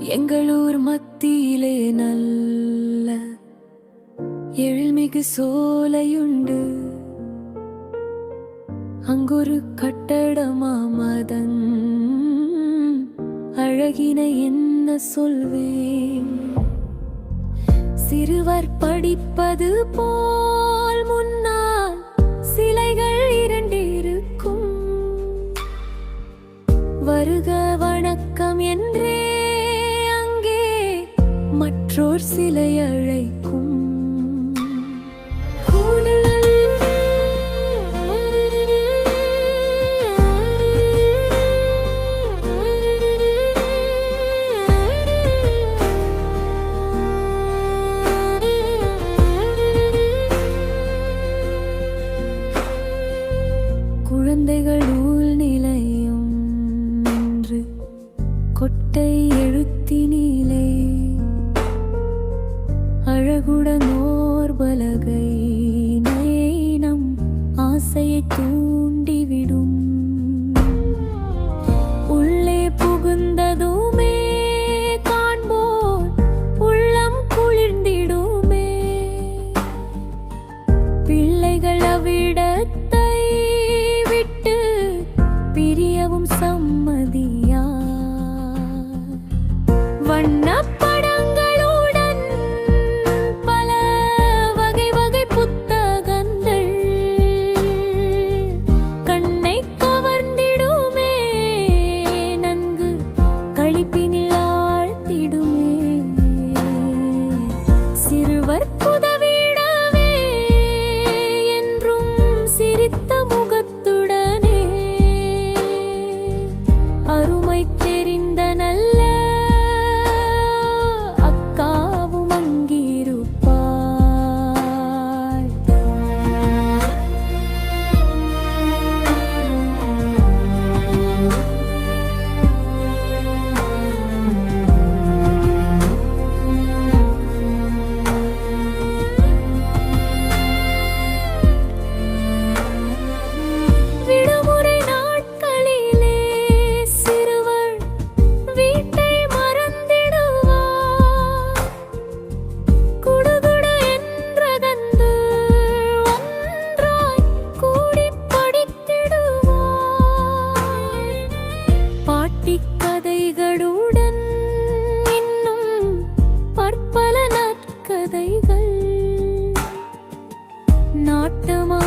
எங்களூர் மத்தியிலே நல்ல எழில்மிகு சோலையுண்டு. அங்கொரு கட்டடமா மதன் அழகினை என்ன சொல்வேன்? சிறுவர் படிப்பது போல் முன்னால் சிலைகள் இரண்டிருக்கும். வருக வணக்கம் என்றே மற்றோர் சிலை அழைக்கும். குழந்தைகள் நூல் நிலை அழகுடன் ஓர் பலகை நம் ஆசையை தூ அவர் புத கதைகளுடன் இன்னும் பற்பல நற்கதைகள். நாட்டமா